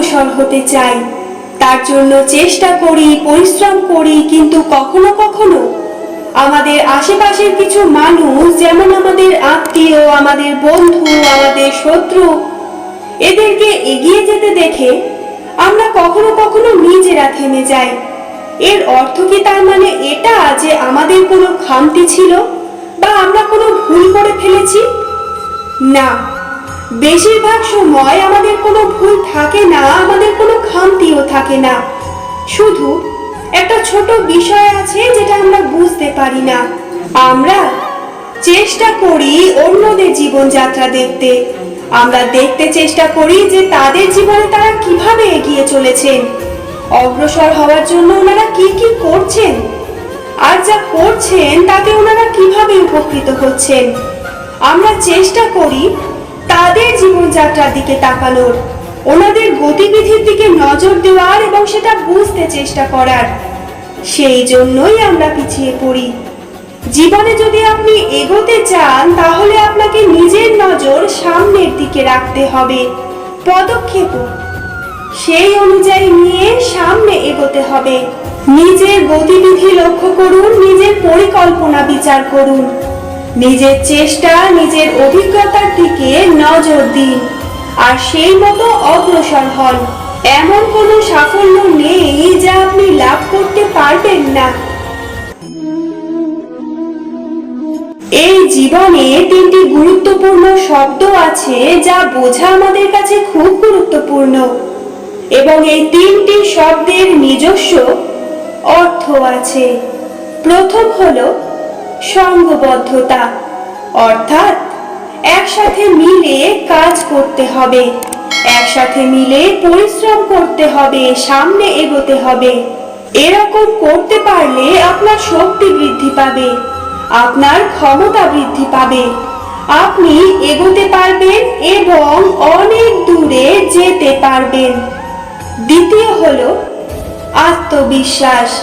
অগ্রসর হতে চাই। তার জন্য চেষ্টা করি, পরিশ্রম করি, কিন্তু কখনো কখনো আমাদের আশেপাশের কিছু মানুষ, যেমন আমাদের আত্মীয়, আমাদের বন্ধু, আমাদের শত্রু, এদেরকে এগিয়ে যেতে দেখে আমরা কখনো কখনো নিজেরা থেমে যাই। এর অর্থ কি তার মানে এটা যে আমাদের কোনো খামতি ছিল বা আমরা কোনো ভুল করে ফেলেছি? না। বেশিরভাগ সময় আমাদের কোনো ভুল থাকে না, আমাদের কোনো খামতিও থাকে না। শুধু একটা ছোট বিষয় আছে যেটা আমরা বুঝতে পারি না। আমরা চেষ্টা করি অন্যদের জীবনযাত্রা দেখতে। আমরা দেখতে চেষ্টা করি যে তাদের জীবনে তারা কীভাবে এগিয়ে চলেছেন। অগ্রসর হওয়ার জন্য ওনারা কি কি করছেন? আর যা করছেন তাতে ওনারা কীভাবে উপকৃত হচ্ছেন? আমরা চেষ্টা করি তাদের জীবনযাত্রার দিকে তাকানোর, ওনাদের গতিবিধির দিকে নজর দেওয়ার এবং সেটা বুঝতে চেষ্টা করার। সেই জন্যই আমরা পিছিয়ে পড়ি। জীবনে যদি আপনি এগোতে চান, তাহলে আপনাকে নিজের নজর সামনের দিকে রাখতে হবে, পদক্ষেপ। সেই অনুযায়ী নিয়ে সামনে এগোতে হবে। নিজের গতিবিধি লক্ষ্য করুন, নিজের পরিকল্পনা বিচার করুন। নিজের চেষ্টা, নিজের অভিজ্ঞতার দিকে নজর দিন। আর সেই মতো অগ্রসর হন। এমন কোনো সাফল্য নেই যা আপনি লাভ করতে পারবেন না। এই জীবনে তিনটি গুরুত্বপূর্ণ শব্দ আছে যা বোঝা আমাদের কাছে খুব গুরুত্বপূর্ণ। এবং এই তিনটি শব্দের নিজস্ব অর্থ আছে। প্রথম হলো সঙ্গবদ্ধতা। অর্থাৎ, একসাথে মিলে কাজ করতে হবে। একসাথে মিলে পরিশ্রম করতে হবে, সামনে এগোতে হবে। এরকম করতে পারলে আপনার শক্তি বৃদ্ধি পাবে, আপনার ক্ষমতা বৃদ্ধি পাবে। আপনি এগোতে পারবেন এবং অনেক দূরে যেতে পারবেন। দ্বিতীয় হলো আত্মবিশ্বাস।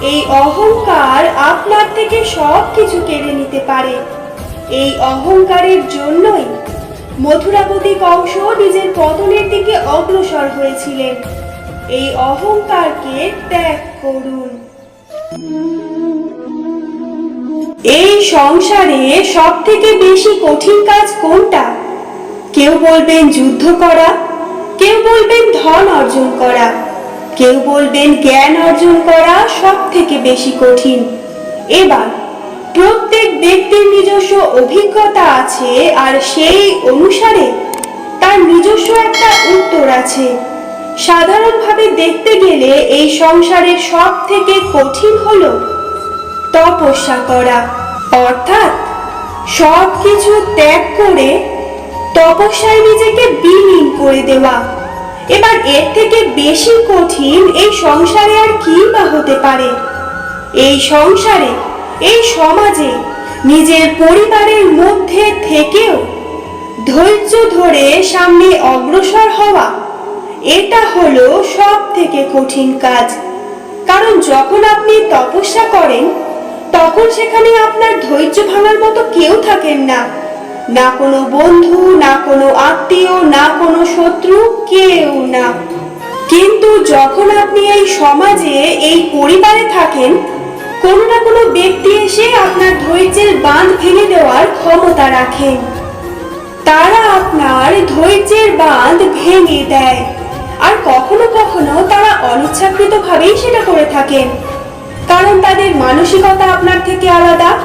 এই অহংকার আপনার থেকে সব কিছু কেড়ে নিতে পারে। এই অহংকারের জন্যই মথুরাপতি কংস নিজের পতনের দিকে অগ্রসর হয়েছিলেন। এই অহংকারকে ত্যাগ করুন। এই সংসারে সব থেকে বেশি কঠিন কাজ কোনটা? কেউ বলবেন যুদ্ধ করা, কেউ বলবেন ধন অর্জন করা। কেউ বলবেন জ্ঞান অর্জন করা সব থেকে বেশি কঠিন। এবার, প্রত্যেক ব্যক্তির নিজস্ব অভিজ্ঞতা আছে আর সেই অনুসারে তার নিজস্ব একটা উত্তর আছে। সাধারণভাবে দেখতে গেলে এই সংসারের সব থেকে কঠিন হলো তপস্যা করা। অর্থাৎ সব কিছু ত্যাগ করে তপস্যায় নিজেকে বিলীন করে দেওয়া। এবার এর থেকে বেশি কঠিন এই সংসারে আর কি বা হতে পারে? এই সংসারে, এই সমাজে, নিজের পরিবারের মধ্যে থেকেও ধৈর্য ধরে সামনে অগ্রসর হওয়া, এটা হলো সব থেকে কঠিন কাজ। কারণ যখন আপনি তপস্যা করেন, তখন সেখানে আপনার ধৈর্য ভাঙার মতো কেউ থাকেন না। না কোনো বন্ধু, না কোনো আত্মীয়, না কোনো শত্রু, কেউ না। কিন্তু যখন আপনি এই সমাজে, এই পরিবারে থাকেন, কোনো না কোনো ব্যক্তি এসে আপনার ধৈর্যের বাঁধ ভেঙে দেওয়ার ক্ষমতা রাখেন। তারা আপনার ধৈর্যের বাঁধ ভেঙে দেয়। আর কখনো কখনো তারা অনিচ্ছাকৃতভাবেই সেটা করে থাকেন। কারণ তাদের মানসিকতা আপনার থেকে আলাদা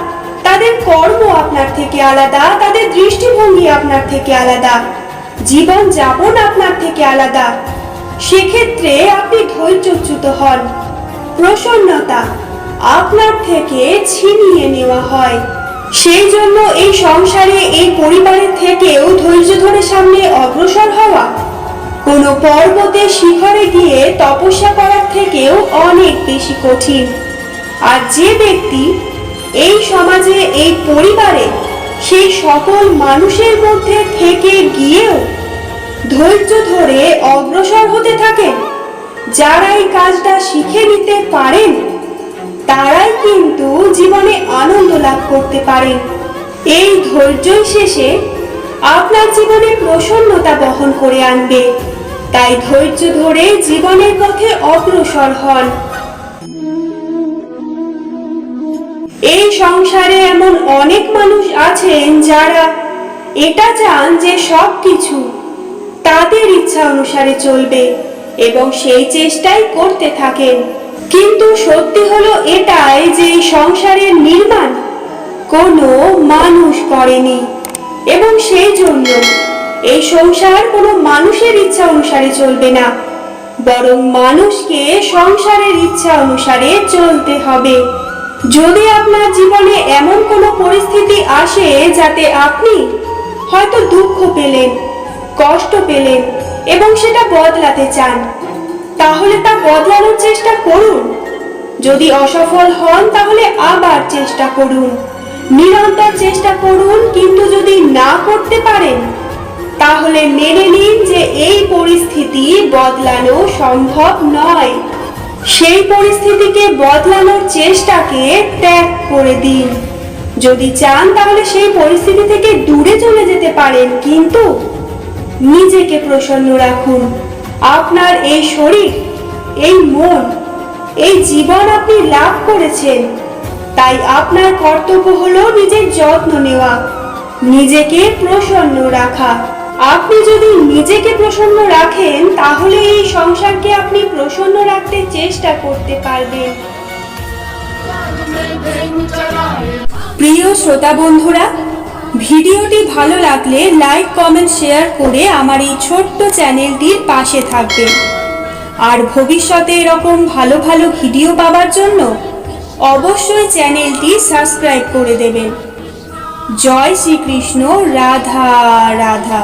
তাদের কর্ম আপনার থেকে আলাদা, তাদের দৃষ্টিভঙ্গি আপনার থেকে আলাদা। জীবন যাপন আপনার থেকে আলাদা। সেক্ষেত্রে আপনি ধৈর্যচ্যুত হন। প্রসন্নতা আপনার থেকে ছিনিয়ে নেওয়া হয়। সেই জন্য এই সংসারে, এই পরিবারের থেকেও ধৈর্য ধরে সামনে অগ্রসর হওয়া। কোনো পর্বতে শিখরে গিয়ে তপস্যা করার থেকেও অনেক বেশি কঠিন। আর যে ব্যক্তি এই সমাজে, এই পরিবারে, সেই সকল মানুষের মধ্যে থেকে গিয়েও ধৈর্য ধরে অগ্রসর হতে থাকেন। যারা এই কাজটা শিখে নিতে পারেন, তারাই কিন্তু জীবনে আনন্দ লাভ করতে পারেন। এই ধৈর্যই শেষে আপনার জীবনে প্রসন্নতা বহন করে আনবে। তাই ধৈর্য ধরে জীবনের পথে অগ্রসর হন। এই সংসারে এমন অনেক মানুষ আছেন যারা এটা চান যে সব কিছু তাদের ইচ্ছা অনুসারে চলবে এবং সেই চেষ্টাই করতে থাকেন। কিন্তু সত্যি হলো এটাই যে সংসারের নির্মাণ কোনো মানুষ করেনি। এবং সেই জন্য এই সংসার কোনো মানুষের ইচ্ছা অনুসারে চলবে না, বরং মানুষকে সংসারের ইচ্ছা অনুসারে চলতে হবে। যদি আপনার জীবনে এমন কোনো পরিস্থিতি আসে যাতে আপনি হয়তো দুঃখ পেলেন, কষ্ট পেলেন এবং সেটা বদলাতে চান, তাহলে তা বদলানোর চেষ্টা করুন। যদি অসফল হন, তাহলে আবার চেষ্টা করুন। নিরন্তর চেষ্টা করুন, কিন্তু যদি না করতে পারেন, তাহলে মেনে নিন যে এই পরিস্থিতি বদলানো সম্ভব নয়। সেই পরিস্থিতিকে বদলানোর চেষ্টাকে ত্যাগ করে দিন। যদি চান তাহলে সেই পরিস্থিতি থেকে দূরে চলে যেতে পারেন, কিন্তু নিজেকে প্রসন্ন রাখুন। আপনার এই শরীর, এই মন, এই জীবন আপনি লাভ করেছেন। তাই আপনার কর্তব্য হলো নিজের যত্ন নেওয়া, নিজেকে প্রসন্ন রাখা। আপনি যদি নিজেকে প্রসন্ন রাখেন, তাহলে এই সংসারকে প্রসন্ন রাখতে চেষ্টা করতে পারবেন প্রিয় শ্রোতা বন্ধুরা, ভিডিওটি ভালো লাগলে লাইক, কমেন্ট, শেয়ার করে আমার এই ছোট্ট চ্যানেলটির পাশে থাকবেন। আর ভবিষ্যতে এরকম ভালো ভালো ভিডিও পাওয়ার জন্য অবশ্যই চ্যানেলটি সাবস্ক্রাইব করে দেবেন। জয় শ্রীকৃষ্ণ, রাধা রাধা।